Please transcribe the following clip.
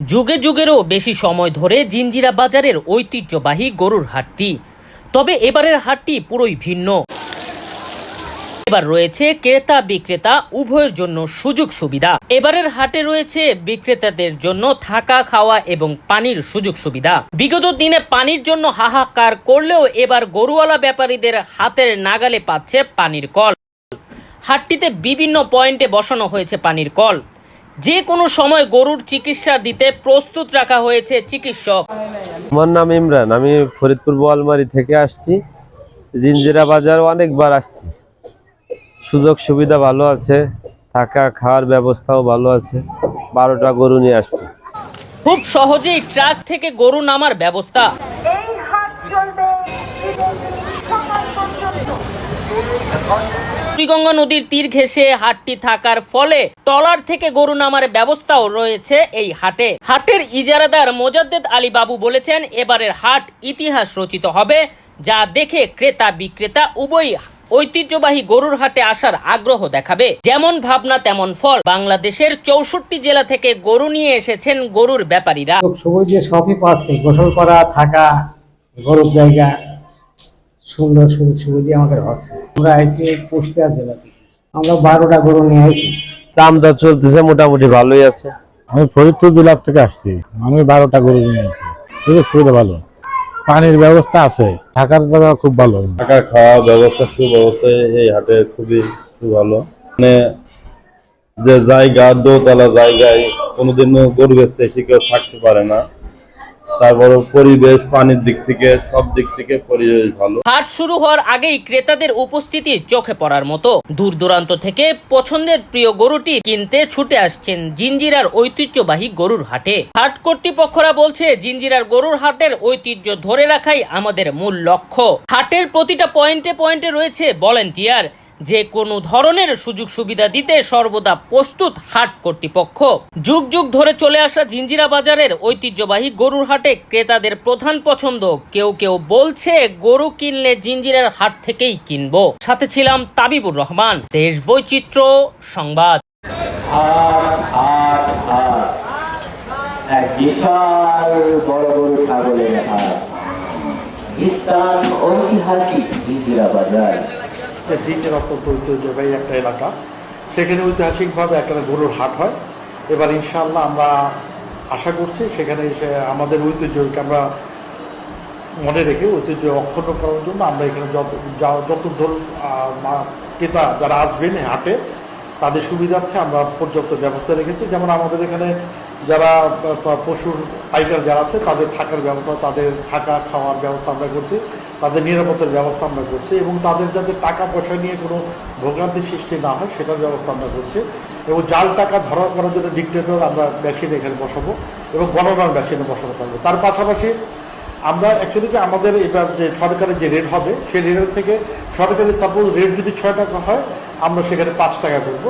যুগে যুগেরও বেশি সময় ধরে জিঞ্জিরা বাজারের ঐতিহ্যবাহী গরুর হাটটি। তবে এবারের হাটটি পুরোই ভিন্ন। এবার রয়েছে ক্রেতা বিক্রেতা, উভয়ের জন্য সুযোগ সুবিধা। এবারের হাটে রয়েছে বিক্রেতাদের জন্য থাকা, খাওয়া এবং পানির সুযোগ সুবিধা। বিগত দিনে পানির জন্য হাহাকার করলেও এবার গরুওয়ালা ব্যাপারীদের হাতের নাগালে পাচ্ছে পানির কল। হাটটিতে বিভিন্ন পয়েন্টে বসানো হয়েছে পানির কল। যে কোনো সময় গরুর চিকিৎসা দিতে প্রস্তুত রাখা হয়েছে চিকিৎসক। আমার নাম ইমরান আমি ফরিদপুর বোয়ালমারি থেকে আসছি। জিঞ্জিরা বাজার অনেকবার আসছি। সুযোগ সুবিধা ভালো আছে থাকা খাওয়ার ব্যবস্থাও ভালো আছে। বারোটা গরু নিয়ে আসছি। খুব সহজেই ট্রাক থেকে গরু নামার ব্যবস্থা। এই হাট চলবে বুড়িগঙ্গা নদীর তীর ঘেঁষে হাটটি থাকার ফলে টলার থেকে গরু নামার ব্যবস্থাও রয়েছে এই হাটে। হাটের ইজারাদার মোজাদ্দেদ আলী বাবু বলেছেন, এবারের হাট ইতিহাস রচিত হবে, যা দেখে ক্রেতা বিক্রেতা উভয়ই ঐতিহ্যবাহী গরুর হাটে আসার আগ্রহ দেখাবে। যেমন ভাবনা, তেমন ফল। বাংলাদেশের চৌষট্টি জেলা থেকে গরু নিয়ে এসেছেন গরুর ব্যাপারীরা। সবই পাচ্ছি গোসল করা থাকা, গরুর জায়গা। সুন্দর সুযোগ সুবিধা আমাদের হচ্ছে আমরা আইছি কুষ্টিয়া জেলা আমরা বারোটা গরু নিয়ে আইছি। দাম দর চলতেছে মোটামুটি ভালোই আছে। আমি ফরিদপুর জেলা থেকে আসছি। আমি বারোটা গরু নিয়ে আসছি সুযোগ সুবিধা ভালো। পানির ব্যবস্থা আছে। থাকার জায়গা খুব ভালো। থাকা খাওয়া ব্যবস্থা সুব্যবস্থা এই হাটে খুবই খুব ভালো। মানে যে জায়গা দোতলা জায়গায় কোনোদিনও গরু বেচতে এসে কেউ থাকতে পারে না। তারপর পরিবেশ, পানির দিক থেকে, সব দিক থেকে পরিবেশ ভালো। হাট শুরু হওয়ার আগেই ক্রেতাদের উপস্থিতি চোখে পড়ার মতো। দূর দূরান্ত থেকে পছন্দের প্রিয় গরুটি কিনতে ছুটে আসছেন জিঞ্জিরার ঐতিহ্যবাহী গরুর হাটে। হাট কর্তৃপক্ষরা বলছে, জিঞ্জিরার গরুর হাটের ঐতিহ্য ধরে রাখাই আমাদের মূল লক্ষ্য। হাটের প্রতিটা পয়েন্টে পয়েন্টে রয়েছে ভলেন্টিয়ার যে কোনো ধরনের সুযোগ সুবিধা দিতে সর্বদা প্রস্তুত হাট কর্তৃপক্ষ। যুগ যুগ ধরে চলে আসা জিঞ্জিরা বাজারের ঐতিহ্যবাহী গরুর হাটে ক্রেতাদের প্রধান পছন্দ। কেউ কেউ বলছে, গরু কিনলে জিঞ্জিরার হাট থেকেই কিনবো। সাথে ছিলাম তাবিবুর রহমান। দেশ বৈচিত্র্য সংবাদ। ঐতিহাসিক ইন্দিরা বাজার। দিনের অত্যন্ত ঐতিহ্যবাহী একটা এলাকা। সেখানে ঐতিহাসিকভাবে একটা গরুর হাট হয়। এবার ইনশাআল্লাহ আমরা আশা করছি সেখানে এসে আমাদের ঐতিহ্যকে আমরা মনে রেখে ঐতিহ্য অক্ষুণ্ণ করার জন্য আমরা এখানে যত যা- যতদূর আহ, মা- ক্রেতা যারা আসবেন হাটে তাদের সুবিধার্থে আমরা পর্যাপ্ত ব্যবস্থা রেখেছি। যেমন আমাদের এখানে যারা পশুর পাইকার যারা আছে তাদের থাকার ব্যবস্থা তাদের থাকা খাওয়ার ব্যবস্থা আমরা করছি। তাদের নিরাপত্তার ব্যবস্থা আমরা করছি এবং তাদের যাতে টাকা পয়সা নিয়ে কোনো ভোগান্তির সৃষ্টি না হয়, সেটার ব্যবস্থা আমরা করছি। এবং জাল টাকা ধরা করার জন্য ডিক্টেটর আমরা ভ্যাকসিন এখানে বসাবো এবং গণনার ভ্যাকসিনে বসানো থাকবে তার পাশাপাশি আমরা অ্যাকচুয়ালি কি আমাদের এবার যে সরকারের যে রেট হবে, সেই রেটের থেকে সরকারি সাপোজ রেট যদি ছয় টাকা হয়, আমরা সেখানে পাঁচ টাকা করব।